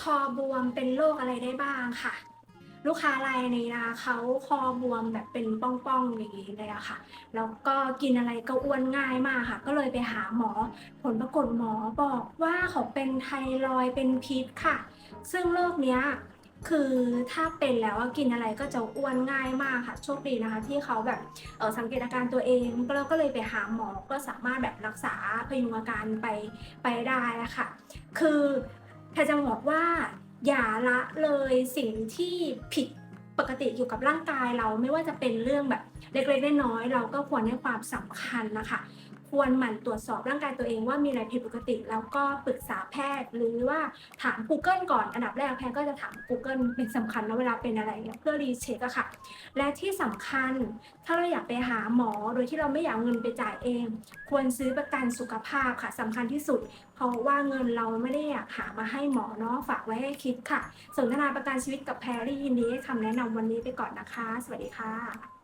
คอบวมเป็นโรคอะไรได้บ้างค่ะ ลูกค้ารายนี้นะคะเขาคอบวมแบบเป็นป้องๆอย่างนี้เลยอะค่ะ แล้วก็กินอะไรก็อ้วนง่ายมากค่ะ ก็เลยไปหาหมอ ผลปรากฏหมอบอกว่าเขาเป็นไทรอยเป็นพิษค่ะ ซึ่งโรคเนี้ยคือถ้าเป็นแล้วกินอะไรก็จะอ้วนง่ายมากค่ะโชคดีนะคะ ที่เขาแบบเออสังเกตอาการตัวเองแล้วก็เลยไปหาหมอก็สามารถแบบรักษาพยุงอาการไปไปได้ะค่ะ คือ แพรจะบอกว่า อย่าละเลยสิ่งที่ผิดปกติอยู่กับร่างกายเราไม่ว่าจะเป็นเรื่องแบบเล็กๆน้อยๆเราก็ควรให้ความสำคัญนะคะ ควรหมั่นตรวจสอบร่างกายตัวเองว่ามีอะไรผิดปกติ แล้วก็ปรึกษาแพทย์ หรือว่าถาม Google ก่อนอันดับแรกแพทย์ก็จะถาม Google เป็นสำคัญนะเวลาเป็นอะไรเนี่ยเพื่อรีเช็คอะค่ะ และที่สำคัญถ้าเราอยากไปหาหมอโดยที่เราไม่อยากเงินไปจ่ายเอง ควรซื้อประกันสุขภาพค่ะสำคัญที่สุด เพราะว่าเงินเราไม่ได้อยากหามาให้หมอเนาะฝากไว้ให้คิดค่ะสนทนาประกันชีวิตกับแพรรี่ยินดีให้คำแนะนำวันนี้ไปก่อนนะคะ สวัสดีค่ะ